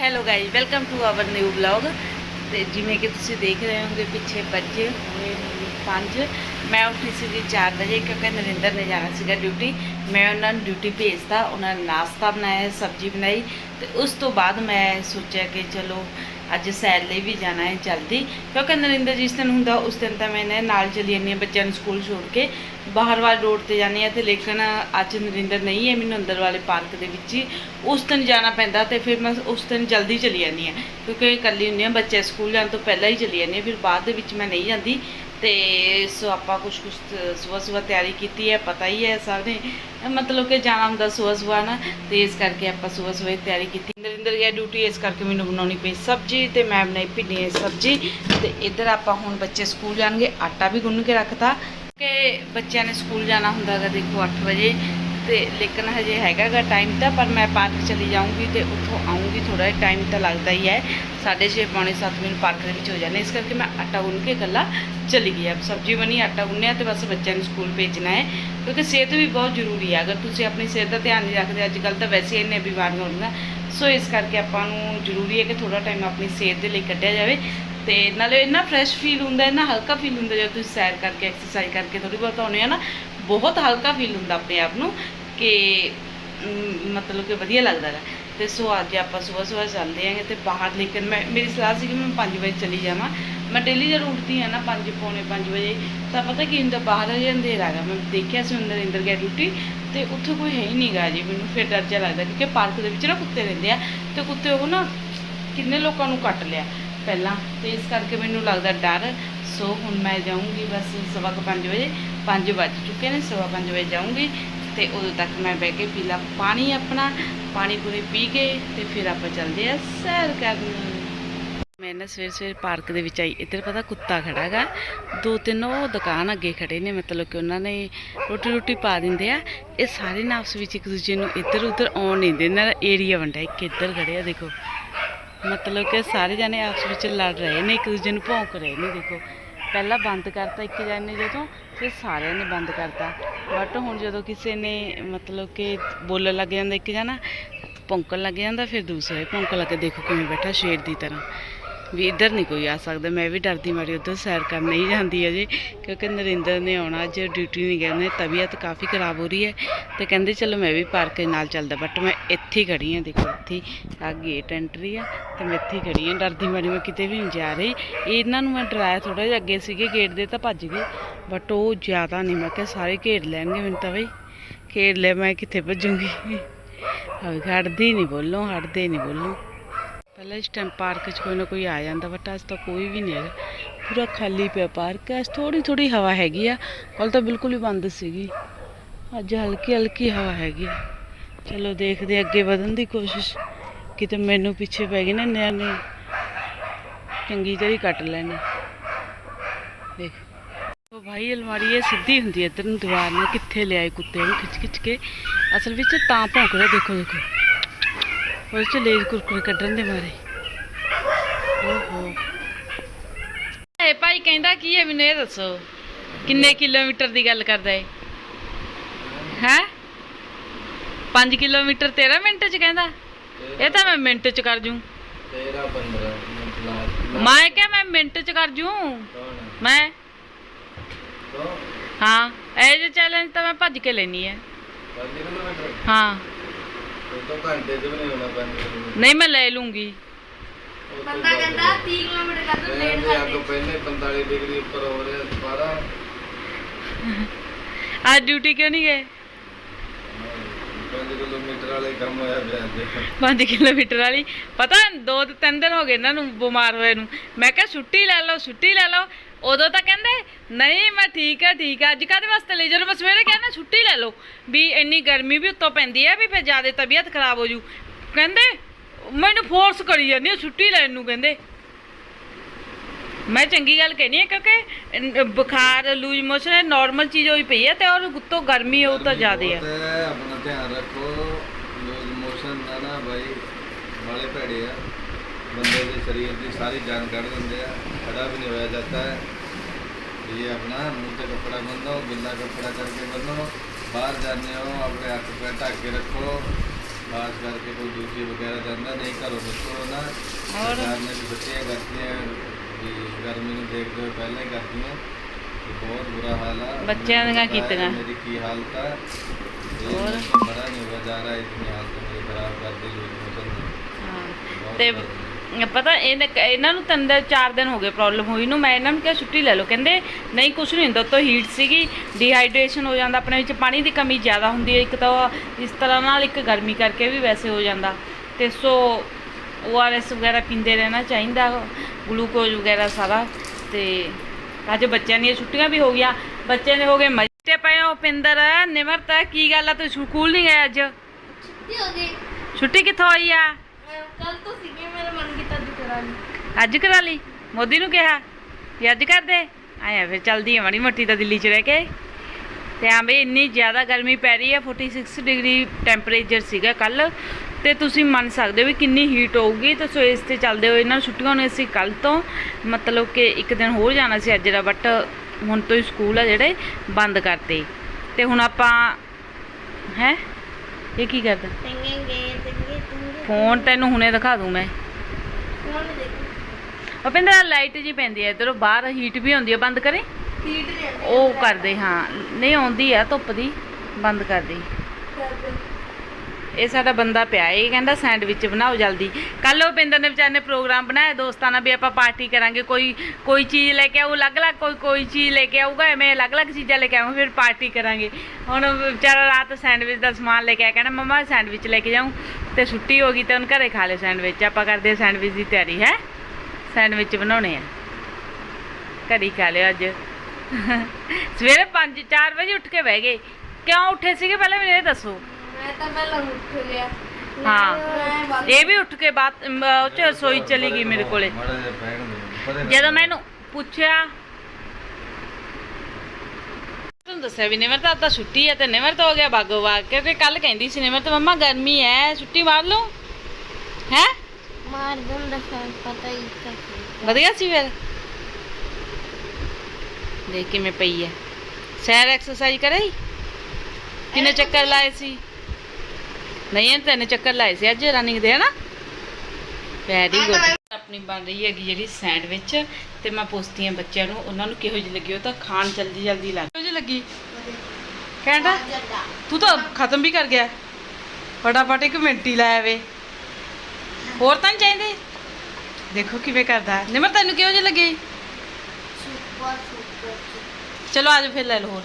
Hello guys welcome to our new vlog ਤੇ ਜਿਵੇਂ ਕਿ ਤੁਸੀਂ ਦੇਖ ਰਹੇ ਹੋਗੇ, ਪਿੱਛੇ ਬੱਚੇ ਹੋਏ ਨੇ ਪੰਜ, ਮੈਂ ਉੱਠੀ ਸੀਗੀ ਜੀ 4 ਵਜੇ ਕਿਉਂਕਿ ਨਰਿੰਦਰ ਨੇ ਜਾਣਾ ਸੀਗਾ ਡਿਊਟੀ ਮੈਂ ਉਹਨਾਂ ਨੂੰ ਡਿਊਟੀ ਭੇਜਤਾ, ਉਹਨਾਂ ਨੇ ਨਾਸ਼ਤਾ ਬਣਾਇਆ, ਸਬਜ਼ੀ ਬਣਾਈ ਤੇ ਉਸ ਤੋਂ ਬਾਅਦ ਮੈਂ ਸੋਚਿਆ ਕਿ ਚਲੋ ਅੱਜ ਸੈਰ ਲਈ ਵੀ ਜਾਣਾ ਹੈ ਜਲਦੀ। ਕਿਉਂਕਿ ਨਰਿੰਦਰ ਜਿਸ ਦਿਨ ਹੁੰਦਾ, ਉਸ ਦਿਨ ਤਾਂ ਮੈਂ ਇਹਨਾਂ ਨਾਲ ਚਲੀ ਜਾਂਦੀ ਹਾਂ, ਬੱਚਿਆਂ ਨੂੰ ਸਕੂਲ ਛੋੜ ਕੇ। ਬਾਹਰ ਵਾਲ ਰੋਡ ਤੇ ਜਾਂਦੀ ਹਾਂ ਤੇ ਲੇਕਿਨ ਅੱਜ ਨਰਿੰਦਰ ਨਹੀਂ ਹੈ, ਮੈਨੂੰ ਅੰਦਰ ਵਾਲੇ ਪਾਰਕ ਦੇ ਵਿੱਚ ਹੀ। ਉਸ ਦਿਨ ਜਾਣਾ ਪੈਂਦਾ ਤੇ ਫਿਰ ਮੈਂ ਉਸ ਦਿਨ ਜਲਦੀ ਚਲੀ ਜਾਂਦੀ ਹਾਂ। ਕਿਉਂਕਿ ਇਕੱਲੀ ਹੁੰਦੀ ਹਾਂ, ਬੱਚੇ ਸਕੂਲ ਜਾਣ ਤੋਂ ਪਹਿਲਾਂ ਹੀ ਚਲੀ ਜਾਂਦੀ ਹਾਂ, ਫਿਰ ਬਾਅਦ ਦੇ ਵਿੱਚ ਮੈਂ ਨਹੀਂ ਜਾਂਦੀ। ਤੇ ਸੋ ਆਪਾਂ ਕੁਛ ਕੁਛ ਸਵੇਰ ਸਵੇਰ ਤਿਆਰੀ ਕੀਤੀ ਹੈ, ਪਤਾ ਹੀ ਹੈ ਸਭ ਨੇ। ਮਤਲਬ ਕਿ ਜਾਣਾ ਹੁੰਦਾ ਸਵੇਰ ਸਵੇਰ ਨਾ, ਤੇ ਇਸ ਕਰਕੇ ਆਪਾਂ ਸਵੇਰ ਸਵੇਰ ਤਿਆਰੀ ਕੀਤੀ। ਨਰਿੰਦਰ ਗਿਆ ਡਿਊਟੀ ਇਸ ਕਰਕੇ ਮੈਨੂੰ ਬਣਾਉਣੀ ਪਈ ਸਬਜ਼ੀ ਤੇ ਮੈਂ ਬਣਾਈ ਭਿੰਡੀਆਂ ਸਬਜ਼ੀ। ਤੇ ਇੱਧਰ ਆਪਾਂ ਹੁਣ ਬੱਚੇ ਸਕੂਲ ਜਾਣਗੇ, ਆਟਾ ਵੀ ਗੁੰਨ ਕੇ ਰੱਖਤਾ। ਕਿ ਬੱਚਿਆਂ ਨੇ ਸਕੂਲ ਜਾਣਾ ਹੁੰਦਾ ਗਾ ਦੇਖੋ 8 ਵਜੇ। ਤੇ ਲੇਕਿਨ ਹਜੇ ਹੈਗਾਗਾ ਟਾਈਮ ਤਾਂ, ਪਰ ਮੈਂ ਪਾਰਕ ਚਲੀ ਜਾਊਂਗੀ ਤੇ ਉੱਥੋਂ ਆਊਂਗੀ ਥੋੜਾ ਜਿਹਾ ਟਾਈਮ ਤਾਂ ਲੱਗਦਾ ਹੀ ਹੈ। 6:30 ਪੌਣੇ 7 ਮਿੰਟ ਪਾਰਕ ਦੇ ਵਿੱਚ ਹੋ ਜਾਣਾ ਇਸ ਕਰਕੇ ਮੈਂ ਆਟਾ ਗੁੰਨ ਕੇ ਗੱਲਾਂ ਚਲੀ ਗਈ ਆ ਸਬਜ਼ੀ ਬਣੀ, ਆਟਾ ਗੁੰਨਿਆ ਤੇ ਬਸ ਬੱਚਿਆਂ ਨੂੰ ਸਕੂਲ ਭੇਜਣਾ ਹੈ। ਕਿਉਂਕਿ ਸਿਹਤ ਵੀ ਬਹੁਤ ਜ਼ਰੂਰੀ ਹੈ। ਅਗਰ ਤੁਸੀਂ ਆਪਣੀ ਸਿਹਤ ਦਾ ਧਿਆਨ ਨਹੀਂ ਰੱਖਦੇ ਅੱਜ ਕੱਲ੍ਹ ਤਾਂ ਵੈਸੇ ਹੀ ਇੰਨੇ ਬਿਮਾਰੀਆਂ ਹੁੰਦੀਆਂ ਸੋ ਇਸ ਕਰਕੇ ਆਪਾਂ ਨੂੰ ਜ਼ਰੂਰੀ ਹੈ ਕਿ ਥੋੜਾ ਟਾਈਮ ਆਪਣੀ ਸਿਹਤ ਦੇ ਲਈ ਕੱਢਿਆ ਜਾਵੇ। ਤੇ ਨਾਲੇ ਇੰਨਾ ਫਰੈਸ਼ ਫੀਲ ਹੁੰਦਾ, ਇੰਨਾ ਹਲਕਾ ਫੀਲ ਹੁੰਦਾ, ਜਦੋਂ ਤੁਸੀਂ ਸੈਰ ਕਰਕੇ ਐਕਸਰਸਾਈਜ਼ ਕਰਕੇ ਥੋੜੀ ਬਹੁਤ ਆਉਂਦੇ ਆ ਨਾ, ਬਹੁਤ ਹਲਕਾ ਫੀਲ ਹੁੰਦਾ ਆਪਣੇ ਆਪ ਨੂੰ। ਕਿ ਮਤਲਬ ਕਿ ਵਧੀਆ ਲੱਗਦਾ ਹੈ ਤੇ ਸੋ ਅੱਜ ਆਪਾਂ ਸਵੇਰ ਸਵੇਰ ਚੱਲਦੇ ਆਂਗੇ ਤੇ ਬਾਹਰ ਲੇਕਿਨ ਮੈਂ, ਮੇਰੀ ਸਲਾਹ ਸੀ ਕਿ ਮੈਂ 5 ਵਜੇ ਚਲੀ ਜਾਵਾਂ। ਮੈਂ ਡੇਲੀ ਜਦ ਉੱਠਦੀ ਆ ਨਾ 5 ਪੌਣੇ 5 ਵਜੇ, ਤਾਂ ਪਤਾ ਕੀ ਹੁੰਦਾ, ਬਾਹਰ ਹਜੇ ਅੰਧੇਰਾ ਹੈਗਾ ਮੈਂ ਦੇਖਿਆ ਸੀ ਅੰਦਰ ਇੰਦਰ ਗਿਆ ਡਿਊਟੀ ਤੇ ਉੱਥੇ ਕੋਈ ਹੈ ਹੀ ਨਹੀਂਗਾ ਜੀ। ਮੈਨੂੰ ਫਿਰ ਡਰ ਜਿਹਾ ਲੱਗਦਾ ਕਿਉਂਕਿ ਪਾਰਕ ਦੇ ਵਿੱਚ ਨਾ ਕੁੱਤੇ ਰਹਿੰਦੇ ਆ ਤੇ ਕੁੱਤੇ ਉਹ ਨਾ ਕਿੰਨੇ ਲੋਕਾਂ ਨੂੰ ਕੱਟ ਲਿਆ ਪਹਿਲਾਂ ਤੇ ਇਸ ਕਰਕੇ ਮੈਨੂੰ ਲੱਗਦਾ ਡਰ। ਸੋ ਹੁਣ ਮੈਂ ਜਾਊਂਗੀ ਬਸ ਸਵਾ ਕੁ ਪੰਜ ਵਜੇ 5 ਵੱਜ ਚੁੱਕੇ ਨੇ, ਸਵਾ ਪੰਜ ਵਜੇ ਜਾਊਂਗੀ। ਤੇ ਉਦੋਂ ਤੱਕ ਮੈਂ ਬਹਿ ਕੇ ਪੀ ਲਾ। ਪਾਣੀ ਆਪਣਾ, ਪਾਣੀ ਪੂਰੀ ਪੀ ਕੇ ਤੇ ਫਿਰ ਆਪਾਂ ਚੱਲਦੇ ਆ ਸੈਰ ਕਰਨ। ਮੈਂ ਨਾ ਸਵੇਰ ਸਵੇਰ ਪਾਰਕ ਦੇ ਵਿੱਚ ਆਈ। ਇੱਧਰ ਪਤਾ ਕੁੱਤਾ ਖੜਾ ਗਾ ਦੋ ਤਿੰਨ ਉਹ ਦੁਕਾਨ ਅੱਗੇ ਖੜੇ ਨੇ, ਮਤਲਬ ਕਿ ਉਹਨਾਂ ਨੇ ਰੋਟੀ ਰੋਟੀ ਪਾ ਦਿੰਦੇ ਆ। ਇਹ ਸਾਰੇ ਨਾ ਆਪਸ ਵਿੱਚ ਇੱਕ ਦੂਜੇ ਨੂੰ ਇੱਧਰ ਉੱਧਰ ਆਉਣ ਨਹੀਂ ਦਿੰਦੇ। ਇਹਨਾਂ ਦਾ ਏਰੀਆ ਵੰਡਿਆ, ਇੱਕ ਇੱਧਰ ਖੜੇ ਆ, ਦੇਖੋ। ਮਤਲਬ ਕਿ ਸਾਰੇ ਜਾਣੇ ਆਪਸ ਵਿੱਚ ਲੜ ਰਹੇ ਨੇ, ਇੱਕ ਦੂਜੇ ਨੂੰ ਭੌਂਕ ਰਹੇ ਨੇ, ਦੇਖੋ। ਪਹਿਲਾਂ ਬੰਦ ਕਰਤਾ, ਇੱਕ ਜਾਣੇ ਨੇ ਜਦੋਂ, ਫਿਰ ਸਾਰਿਆਂ ਨੇ ਬੰਦ ਕਰਤਾ। ਬਟ ਹੁਣ ਜਦੋਂ ਕਿਸੇ ਨੇ ਮਤਲਬ ਕਿ ਬੋਲਣ ਲੱਗ ਜਾਂਦਾ ਇੱਕ ਜਾਣਾ, ਭੌਂਕਣ ਲੱਗ ਜਾਂਦਾ, ਫਿਰ ਦੂਸਰਾ ਭੌਂਕਣ ਲੱਗ ਕੇ ਦੇਖੋ ਕਿਵੇਂ ਬੈਠਾ ਸ਼ੇਰ ਦੀ ਤਰ੍ਹਾਂ। ਵੀ ਇੱਧਰ ਨਹੀਂ ਕੋਈ ਆ ਸਕਦਾ। ਮੈਂ ਵੀ ਡਰਦੀ ਮਾਰੀ ਉੱਧਰ, ਸੈਰ ਕਰਨ ਨਹੀਂ ਜਾਂਦੀ ਹੈ ਅਜੇ, ਕਿਉਂਕਿ ਨਰਿੰਦਰ ਨੇ ਆਉਣਾ, ਅੱਜ ਡਿਊਟੀ ਨਹੀਂ ਗਏ ਨੇ ਤਬੀਅਤ ਕਾਫੀ ਖਰਾਬ ਹੋ ਰਹੀ ਹੈ ਤੇ ਕਹਿੰਦੇ ਚਲੋ ਮੈਂ ਵੀ ਪਾਰਕ ਦੇ ਨਾਲ ਚੱਲਦਾ ਬਟ ਮੈਂ ਇੱਥੇ ਹੀ ਖੜੀ ਹਾਂ, ਦੇਖੋ ਇੱਥੇ ਆ ਗੇਟ ਐਂਟਰੀ ਆ, ਤੇ ਮੈਂ ਇੱਥੇ ਹੀ ਖੜੀ ਹਾਂ, ਡਰਦੀ ਮਾਰੀ ਮੈਂ ਕਿਤੇ ਵੀ ਨਹੀਂ ਜਾ ਰਹੀ। ਇਹਨਾਂ ਨੂੰ ਮੈਂ ਡਰਾਇਆ ਥੋੜਾ ਜਿਹਾ, ਅੱਗੇ ਸੀਗੇ ਗੇਟ ਦੇ ਤਾਂ ਭੱਜ ਗਏ ਬਟ ਉਹ ਜ਼ਿਆਦਾ ਨਹੀਂ, ਮੈਂ ਕਿਹਾ ਸਾਰੇ ਘੇਰ ਲੈਣਗੇ ਮੈਨੂੰ ਤਾਂ ਬਈ, ਘੇਰ ਲੈ, ਮੈਂ ਕਿੱਥੇ ਭੱਜੂਗੀ? ਹਾਂ ਹਟਦੀ ਨਹੀਂ ਬੋਲੋ, ਹਟਦੇ ਨਹੀਂ ਬੋਲੋ। ਪਹਿਲਾਂ ਇਸ ਟਾਈਮ ਪਾਰਕ 'ਚ ਕੋਈ ਨਾ ਕੋਈ ਆ ਜਾਂਦਾ ਬਟ ਅੱਜ ਤਾਂ ਕੋਈ ਵੀ ਨਹੀਂ ਹੈਗਾ। ਪੂਰਾ ਖਾਲੀ ਪਿਆ ਪਾਰਕ ਅੱਜ ਥੋੜੀ ਥੋੜੀ ਹਵਾ ਹੈਗੀ ਆ ਕੱਲ ਤਾਂ ਬਿਲਕੁਲ ਹੀ ਬੰਦ ਸੀਗੀ। ਅੱਜ ਹਲਕੀ ਹਲਕੀ ਹਵਾ ਹੈਗੀ ਚਲੋ ਦੇਖਦੇ ਅੱਗੇ ਵਧਣ ਦੀ ਕੋਸ਼ਿਸ਼। ਕਿਤੇ ਮੈਨੂੰ ਪਿੱਛੇ ਪੈ ਗਏ ਨਾ ਨਿਆਣੇ, ਚੰਗੀ ਤਰੀ ਕੱਟ ਲੈਣੀ। ਦੇਖ। ਉਹ ਭਾਈ ਅਲਮਾਰੀ ਇਹ ਸਿੱਧੀ ਹੁੰਦੀ ਹੈ ਇੱਧਰ ਨੂੰ ਦੀਵਾਰ ਨਾਲ, ਕਿੱਥੇ ਲਿਆਏ ਕੁੱਤੇ ਨੂੰ ਖਿੱਚ ਖਿੱਚ ਕੇ। ਅਸਲ ਵਿੱਚ ਤਾਂ ਭੌਂਕਦਾ, ਦੇਖੋ ਦੇਖੋ। ਉਹਦੇ ਚ ਲੇਜ ਕੁਰਕੁਰੇ ਕੱਢਣ ਦੇ ਮਾਰੇ। ਓਹੋ। ਇਹ ਭਾਈ ਕਹਿੰਦਾ ਕੀ ਹੈ ਮੈਨੂੰ ਇਹ ਦੱਸੋ। ਕਿੰਨੇ ਕਿਲੋਮੀਟਰ ਦੀ ਗੱਲ ਕਰਦਾ ਏ ਹੈ? 5 ਕਿਲੋਮੀਟਰ 13 ਮਿੰਟ ਚ ਕਹਿੰਦਾ? ਇਹ ਤਾਂ ਮੈਂ ਮਿੰਟ ਚ ਕਰ ਜੂ। ਤੇਰਾ 15 ਮਿੰਟ ਲਾ ਮੈਂ ਕਿਹਾ ਮੈਂ ਮਿੰਟ ਚ ਕਰ ਜੂ। ਮੈਂ? ਹਾਂ ਇਹ ਜੇ ਚੈਲੰਜ ਤਾਂ ਮੈਂ ਭੱਜ ਕੇ ਲੈਣੀ ਹੈ। 5 ਕਿਲੋਮੀਟਰ ਹਾਂ। ਉਹ ਤਾਂ ਘੰਟੇ ਚ ਵੀ ਨਹੀਂ ਹੋਣਾ 5 ਕਿਲੋਮੀਟਰ ਨਹੀਂ ਮੈਂ ਲੈ ਲੂੰਗੀ। ਬੰਦਾ ਕਹਿੰਦਾ 30 ਕਿਲੋਮੀਟਰ ਕਰ ਦੋ ਲੇਟ ਦੇ ਕਰ ਅੱਗ ਪਹਿਲੇ 45 ਡਿਗਰੀ ਉੱਪਰ ਹੋ ਰਿਹਾ ਦੁਬਾਰਾ ਅੱਜ ਡਿਊਟੀ ਕਿਉਂ ਨਹੀਂ ਗਏ? 5 ਕਿਲੋਮੀਟਰ ਵਾਲੇ ਕੰਮ ਹੋਇਆ ਪਿਆ ਅੱਜ। 5 ਕਿਲੋਮੀਟਰ ਵਾਲੀ। ਪਤਾ ਦੋ ਤਿੰਨ ਦਿਨ ਹੋ ਗਏ ਇਹਨਾਂ ਨੂੰ ਬਿਮਾਰ ਹੋਏ ਨੂੰ। ਮੈਂ ਕਿਹਾ ਛੁੱਟੀ ਲੈ ਲਓ ਛੁੱਟੀ ਲੈ ਲਓ। ਉਦੋਂ ਤਾਂ ਕਹਿੰਦੇ ਨਹੀਂ ਮੈਂ ਠੀਕ ਆ ਠੀਕ ਆ। ਅੱਜ ਕਾਹਦੇ ਵਾਸਤੇ ਲਈ? ਜਦੋਂ ਮੈਂ ਸਵੇਰੇ ਕਹਿੰਦਾ ਛੁੱਟੀ ਲੈ ਲਓ। ਵੀ ਇੰਨੀ ਗਰਮੀ ਵੀ ਉੱਤੋਂ ਪੈਂਦੀ ਹੈ ਵੀ ਫਿਰ ਜ਼ਿਆਦਾ ਤਬੀਅਤ ਖਰਾਬ ਹੋ ਜੂ। ਕਹਿੰਦੇ ਮੈਨੂੰ ਫੋਰਸ ਕਰੀ ਜਾਂਦੀ ਛੁੱਟੀ ਲੈਣ ਨੂੰ ਕਹਿੰਦੇ। ਮੈਂ ਚੰਗੀ ਗੱਲ ਕਹਿਣੀ ਹੈ ਕਿਉਂਕਿ ਬੁਖਾਰ ਲੂਜ ਮੋਸ਼ਨ ਨਾਰਮਲ ਚੀਜ਼ ਹੋਈ ਪਈ ਹੈ ਤੇ ਔਰ ਉੱਤੋਂ ਗਰਮੀ ਉਹ ਤਾਂ ਜ਼ਿਆਦਾ ਹੈ ਹੈ, ਆਪਣਾ ਧਿਆਨ ਰੱਖੋ। ਲੂਜ਼ ਮੋਸ਼ਨ ਨਾ ਨਾ ਭਾਈ ਵਾਲੇ ਭੈੜੇ ਆ। ਬੰਦੇ ਦੇ ਸਰੀਰ ਦੀ ਸਾਰੀ ਜਾਨ ਕੱਢ ਦਿੰਦੇ ਆ ਖੜਾ ਵੀ ਨਹੀਂ ਹੋਇਆ ਜਾਂਦਾ। ਹੈ ਇਹ ਆਪਣਾ ਮੂੰਹ ਤੇ ਕੱਪੜਾ ਬੰਨੋ ਗਿੱਲਾ ਕੱਪੜਾ ਕਰਕੇ ਬੰਨੋ ਬਾਹਰ ਜਾਂਦੇ ਹੋ ਆਪਣੇ ਹੱਥ ਪੈਰ ਢੱਕ ਕੇ ਰੱਖੋ। ਖਾਸ ਕਰਕੇ ਕੋਈ ਡਿਊਟੀ ਵਗੈਰਾ ਜਾਂਦਾ ਨਹੀਂ ਘਰੋਂ ਨਿਕਲੋ ਨਾ? ਸਰਕਾਰ ਨੇ ਵੀ ਛੁੱਟੀਆਂ ਕਰਤੀਆਂ ਵੀ ਗਰਮੀ ਨੂੰ ਦੇਖਦੇ ਹੋਏ ਪਹਿਲਾਂ ਹੀ ਕਰਤੀਆਂ। ਤੇ ਬਹੁਤ ਬੁਰਾ ਹਾਲ ਆ। ਬੱਚਿਆਂ ਦੀਆਂ ਹੈ ਕੀਤੀਆਂ। ਮੇਰੀ ਕੀ ਹਾਲਤ ਆ। ਤਾਂ ਬੜਾ ਨਹੀਂ ਹੋਇਆ ਜਾ ਰਿਹਾ ਇਤਨੀ ਹਾਲਤ ਮੇਰੀ ਖਰਾਬ ਕਰਦੀ ਨੇ। ਹਾਂ। ਬਹੁਤ ਤੇ ਪਤਾ ਇਹਨੇ ਇਹਨਾਂ ਨੂੰ ਤਿੰਨ ਦਿਨ ਚਾਰ ਦਿਨ ਹੋ ਗਏ ਪ੍ਰੋਬਲਮ ਹੋਈ ਨੂੰ। ਮੈਂ ਇਹਨਾਂ ਨੂੰ ਕਿਹਾ ਛੁੱਟੀ ਲੈ ਲਓ। ਕਹਿੰਦੇ ਨਹੀਂ ਕੁਝ ਨਹੀਂ ਹੁੰਦਾ ਤੋਂ ਹੀਟ ਸੀਗੀ ਡੀਹਾਈਡਰੇਸ਼ਨ ਹੋ ਜਾਂਦਾ ਆਪਣੇ ਵਿੱਚ ਪਾਣੀ ਦੀ ਕਮੀ ਜ਼ਿਆਦਾ ਹੁੰਦੀ ਹੈ। ਇੱਕ ਤਾਂ ਇਸ ਤਰ੍ਹਾਂ ਨਾਲ ਇੱਕ ਗਰਮੀ ਕਰਕੇ ਵੀ ਵੈਸੇ ਹੋ ਜਾਂਦਾ। ਤੇ ਸੋ ORS ਵਗੈਰਾ ਪੀਂਦੇ ਰਹਿਣਾ ਚਾਹੀਦਾ ਗਲੂਕੋਜ਼ ਵਗੈਰਾ ਸਾਰਾ। ਤੇ ਅੱਜ ਬੱਚਿਆਂ ਦੀਆਂ ਛੁੱਟੀਆਂ ਵੀ ਹੋ ਗਿਆ ਬੱਚੇ ਨੇ ਹੋ ਗਏ ਮੱਜੇ ਪਏ ਹੋ ਪਿੰਦਰ। ਨਿਮਰਤ ਕੀ ਗੱਲ ਆ? ਤੂੰ ਸਕੂਲ ਨਹੀਂ ਗਿਆ ਅੱਜ? ਛੁੱਟੀ ਹੋ ਗਈ। ਛੁੱਟੀ ਕਿੱਥੋਂ ਆਈ ਆ? ਕੱਲ ਤੋਂ ਸੀਗੇ, ਮੇਰਾ ਮਨ ਕੀਤਾ ਦੁਕਰਾ ਲਈ। ਅੱਜ ਕਰਾ ਲਈ? ਮੋਦੀ ਨੂੰ ਕਿਹਾ ਵੀ ਅੱਜ ਕਰ ਦੇ। ਆਇਆ ਫਿਰ ਚਲਦੀ ਹੈ ਮਾੜੀ ਮੋਟੀ ਤਾਂ ਦਿੱਲੀ 'ਚ ਰਹਿ ਕੇ। ਤੇ ਹਾਂ ਬਈ, ਇੰਨੀ ਜ਼ਿਆਦਾ ਗਰਮੀ ਪੈ ਰਹੀ ਹੈ 46 ਡਿਗਰੀ ਟੈਂਪਰੇਚਰ ਸੀਗਾ ਕੱਲ ਤੇ ਤੁਸੀਂ ਮੰਨ ਸਕਦੇ ਹੋ ਵੀ ਕਿੰਨੀ ਹੀਟ ਹੋਊਗੀ। ਤੇ ਸੋ ਇਸ ਤੇ ਚੱਲਦੇ ਹੋਏ ਇਹਨਾਂ ਨੂੰ ਛੁੱਟੀਆਂ ਹੋਣੀਆਂ ਸੀ ਕੱਲ ਤੋਂ। ਮਤਲਬ ਕਿ ਇੱਕ ਦਿਨ ਹੋਰ ਜਾਣਾ ਸੀ ਅੱਜ ਦਾ ਬਟ ਹੁਣ ਤੋਂ ਹੀ ਸਕੂਲ ਆ ਜਿਹੜੇ ਬੰਦ ਕਰਤੇ। ਤੇ ਹੁਣ ਆਪਾਂ ਹੈ? ਇਹ ਕੀ ਕਰਦਾ? ਟੰਗेंगे ਟੰਗੇ ਟੰਗੇ ਫੋਨ ਤੈਨੂੰ ਹੁਣੇ ਦਿਖਾ ਦੂੰ ਮੈਂ। ਫੋਨ ਦੇਖ ਭਪਿੰਦਰ ਲਾਈਟ ਜੀ ਪੈਂਦੀ ਹੈ ਇਧਰੋਂ ਬਾਹਰ ਹੀਟ ਵੀ ਹੁੰਦੀ ਹੈ ਬੰਦ ਕਰੇ? ਹੀਟ ਰਹਿੰਦੀ ਉਹ ਕਰਦੇ ਹਾਂ। ਨਹੀਂ ਆਉਂਦੀ ਆ ਧੁੱਪ ਦੀ ਬੰਦ ਕਰ ਦੇ। ਇਹ ਸਾਡਾ ਬੰਦਾ ਪਿਆ ਇਹ ਕਹਿੰਦਾ ਸੈਂਡਵਿਚ ਬਣਾਓ ਜਲਦੀ। ਕੱਲ ਉਹ ਪਿੰਦਰ ਨੇ ਵਿਚਾਰ ਨੇ ਪ੍ਰੋਗਰਾਮ ਬਣਾਇਆ, ਦੋਸਤਾਂ ਨਾਲ ਵੀ ਆਪਾਂ ਪਾਰਟੀ ਕਰਾਂਗੇ। ਕੋਈ ਕੋਈ ਚੀਜ਼ ਲੈ ਕੇ ਆਊ, ਅਲੱਗ-ਅਲੱਗ ਕੋਈ ਕੋਈ ਚੀਜ਼ ਲੈ ਕੇ ਆਊਗਾ, ਐਵੇਂ ਅਲੱਗ-ਅਲੱਗ ਚੀਜ਼ਾਂ ਲੈ ਕੇ ਆਵਾਂ ਫਿਰ ਪਾਰਟੀ ਕਰਾਂਗੇ। ਹੁਣ ਵਿਚਾਰਾ ਰਾਤ ਸੈਂਡਵਿਚ ਦਾ ਸਮਾਨ ਲੈ ਕੇ ਆਇਆ, ਕਹਿੰਦਾ, ਮਮਾ, ਸੈਂਡਵਿਚ ਲੈ ਕੇ ਜਾਊਂ। ਤੇ ਛੁੱਟੀ ਹੋ ਗਈ ਤੇ ਉਹਨ ਘਰੇ ਖਾ ਲਿਓ ਸੈਂਡਵਿਚ। ਆਪਾਂ ਕਰਦੇ ਸੈਂਡਵਿਚ ਦੀ ਤਿਆਰੀ, ਹੈ? ਸੈਂਡਵਿਚ ਬਣਾਉਣੇ ਆ। ਘਰੀ ਖਾ ਲਿਓ ਅੱਜ। ਸਵੇਰੇ 5 4 ਵਜੇ ਉੱਠ ਕੇ ਬਹਿ ਗਏ। ਕਿਉਂ ਉੱਠੇ ਸੀਗੇ? ਪਹਿਲਾਂ ਮੈਨੂੰ ਇਹ ਦੱਸੋ। ਤਾਂ ਪਹਿਲਾਂ ਉੱਠ ਗਿਆ ਹਾਂ। ਮੈਂ ਇਹ ਵੀ ਉੱਠ ਕੇ ਬਾਤ ਅਮ, ਉਹ ਚ ਰਸੋਈ ਚਲੀ ਗਈ ਮੇਰੇ ਕੋਲੇ। ਮਾੜਾ ਜਿਹਾ ਪੈਣ ਦੇ ਪਰੇ ਰੱਖ ਜਦੋਂ ਮੈਨੂੰ ਪੁੱਛਿਆ ਤੁਹਾਨੂੰ ਦੱਸਿਆ ਵੀ ਨਿਮਰਤ ਅੱਜ ਤਾਂ ਛੁੱਟੀ ਹੈ ਤੇ ਨਿਮਰਤ ਹੋ ਗਿਆ ਬਾਗੋ ਬਾਗ ਕਿਉਂਕਿ ਕੱਲ ਕਹਿੰਦੀ ਸੀ ਨਿਮਰਤ ਮੰਮਾ ਗਰਮੀ ਹੈ ਛੁੱਟੀ ਮਾਰ ਲਓ ਹੈ? ਮਾਰ ਦਿੰਦਾ ਫਿਰ ਪਤਾ ਹੀ ਕਰ। ਵਧੀਆ ਸੀ ਫਿਰ। ਦੇਖ ਕਿਵੇਂ ਪਈ ਹੈ ਸੈਰ ਐਕਸਰਸਾਈਜ਼ ਕਰਾਈ? ਕਿੰਨੇ ਚੱਕਰ ਲਾਏ ਸੀ? ਨਹੀਂ ਇਹ ਤਿੰਨ ਚੱਕਰ ਲਾਏ ਸੀ ਅੱਜ ਰਨਿੰਗ ਦੇ ਹਨਾ? ਵੈਰੀ ਗੁੱਡ ਆਪਣੀ ਬਣ ਰਹੀ ਹੈਗੀ ਜਿਹੜੀ ਸੈਂਡਵਿਚ ਤੇ ਮੈਂ ਪੁੱਛਦੀ ਹਾਂ ਬੱਚਿਆਂ ਨੂੰ ਉਹਨਾਂ ਨੂੰ ਕਿਹੋ ਜਿਹੀ ਲੱਗੀ ਉਹ ਤਾਂ ਖਾਣ ਜਲਦੀ ਜਲਦੀ ਲੱਗ ਕਿਹੋ ਜਿਹੀ ਲੱਗੀ? ਕਹਿੰਦਾ ਤੂੰ ਤਾਂ ਖਤਮ ਵੀ ਕਰ ਗਿਆ। ਫਟਾਫਟ ਇੱਕ ਮਿੰਟ ਹੀ ਲਾਇਆ ਵੇ। ਹੋਰ ਤਾਂ ਨਹੀਂ ਚਾਹੀਦੇ? ਦੇਖੋ ਕਿਵੇਂ ਕਰਦਾ। ਨਿਮਰ ਤੈਨੂੰ ਕਿਹੋ ਜਿਹੀ ਲੱਗੀ? ਸੁਪਰ ਸੁਪਰ ਚਲੋ ਆਜੋ ਫਿਰ ਲੈ ਲਓ ਹੋਰ।